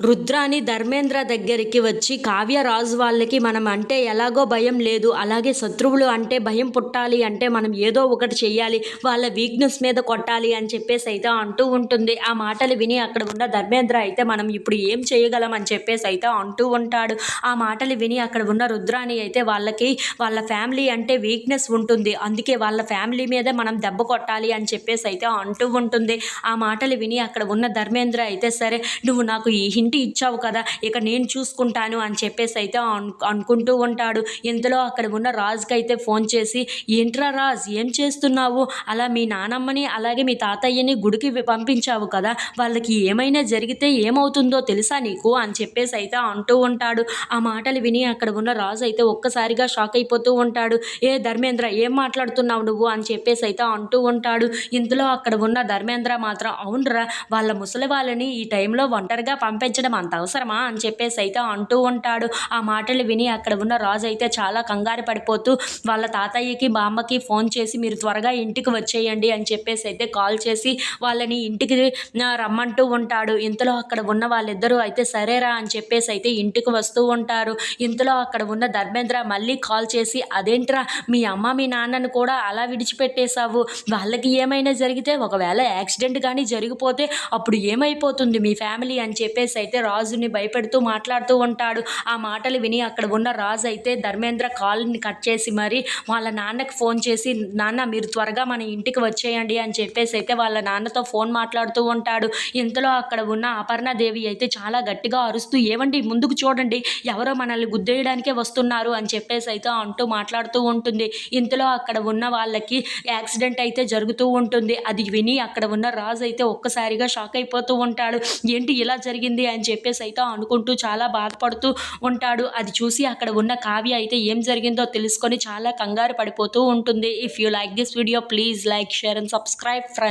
రుద్రాని ధర్మేంద్ర దగ్గరికి వచ్చి కావ్య రాజు వాళ్ళకి మనం అంటే ఎలాగో భయం లేదు. అలాగే శత్రువులు అంటే భయం పుట్టాలి అంటే మనం ఏదో ఒకటి చెయ్యాలి. వాళ్ళ వీక్నెస్ మీద కొట్టాలి అని చెప్పేసి అయితే అంటూ ఉంటుంది. ఆ మాటలు విని అక్కడ ఉన్న ధర్మేంద్ర అయితే మనం ఇప్పుడు ఏం చేయగలం అని చెప్పేసి అయితే అంటూ ఉంటాడు. ఆ మాటలు విని అక్కడ ఉన్న రుద్రాని అయితే వాళ్ళకి వాళ్ళ ఫ్యామిలీ అంటే వీక్నెస్ ఉంటుంది. అందుకే వాళ్ళ ఫ్యామిలీ మీద మనం దెబ్బ కొట్టాలి అని చెప్పేసి అయితే అంటూ ఉంటుంది. ఆ మాటలు విని అక్కడ ఉన్న ధర్మేంద్ర అయితే సరే నువ్వు నాకు ఈ ఇంటి ఇచ్చావు కదా ఇక నేను చూసుకుంటాను అని చెప్పేసి అయితే అను అనుకుంటూ ఉంటాడు. ఇంతలో అక్కడ ఉన్న రాజుకి అయితే ఫోన్ చేసి ఏంట్రా రాజ్ ఏం చేస్తున్నావు? అలా మీ నానమ్మని అలాగే మీ తాతయ్యని గుడికి పంపించావు కదా వాళ్ళకి ఏమైనా జరిగితే ఏమవుతుందో తెలుసా నీకు? అని చెప్పేసి అయితే అంటూ ఉంటాడు. ఆ మాటలు విని అక్కడ ఉన్న రాజు అయితే ఒక్కసారిగా షాక్ అయిపోతూ ఉంటాడు. ఏ ధర్మేంద్ర ఏం మాట్లాడుతున్నావు నువ్వు? అని చెప్పేసి అయితే అంటూ ఉంటాడు. ఇంతలో అక్కడ ఉన్న ధర్మేంద్ర మాత్రం అవునరా వాళ్ళ ముసలి వాళ్ళని ఈ టైంలో ఒంటరిగా పంపించ పంపించడం అంత అవసరమా అని చెప్పేసి అయితే అంటూ ఉంటాడు. ఆ మాటలు విని అక్కడ ఉన్న రాజు అయితే చాలా కంగారు పడిపోతూ వాళ్ళ తాతయ్యకి బామ్మకి ఫోన్ చేసి మీరు త్వరగా ఇంటికి వచ్చేయండి అని చెప్పేసి అయితే కాల్ చేసి వాళ్ళని ఇంటికి రమ్మంటూ ఉంటాడు. ఇంతలో అక్కడ ఉన్న వాళ్ళిద్దరూ అయితే సరేరా అని చెప్పేసి అయితే ఇంటికి వస్తూ ఉంటారు. ఇంతలో అక్కడ ఉన్న ధర్మేంద్ర మళ్ళీ కాల్ చేసి అదేంట్రా మీ అమ్మ మీ నాన్నను కూడా అలా విడిచిపెట్టేశావు. వాళ్ళకి ఏమైనా జరిగితే ఒకవేళ యాక్సిడెంట్ కానీ జరిగిపోతే అప్పుడు ఏమైపోతుంది మీ ఫ్యామిలీ? అని చెప్పేసి అయితే రాజుని భయపెడుతూ మాట్లాడుతూ ఉంటాడు. ఆ మాటలు విని అక్కడ ఉన్న రాజు అయితే ధర్మేంద్ర కాల్ని కట్ చేసి మరి వాళ్ళ నాన్నకు ఫోన్ చేసి నాన్న మీరు త్వరగా మన ఇంటికి వచ్చేయండి అని చెప్పేసి అయితే వాళ్ళ నాన్నతో ఫోన్ మాట్లాడుతూ ఉంటాడు. ఇంతలో అక్కడ ఉన్న అపర్ణదేవి అయితే చాలా గట్టిగా అరుస్తూ ఏమండి ముందుకు చూడండి. ఎవరో మనల్ని గుద్దేయడానికే వస్తున్నారు అని చెప్పేసి అయితే అంటూ మాట్లాడుతూ ఉంటుంది. ఇంతలో అక్కడ ఉన్న వాళ్ళకి యాక్సిడెంట్ అయితే జరుగుతూ ఉంటుంది. అది విని అక్కడ ఉన్న రాజు అయితే ఒక్కసారిగా షాక్ అయిపోతూ ఉంటాడు. ఏంటి ఇలా జరిగింది? అని అని చెప్పేసి అయితే అనుకుంటూ చాలా బాధపడుతూ ఉంటాడు. అది చూసి అక్కడ ఉన్న కావ్య అయితే ఏం జరిగిందో తెలుసుకొని చాలా కంగారు పడిపోతూ ఉంటుంది. If you like this video please like share and subscribe friends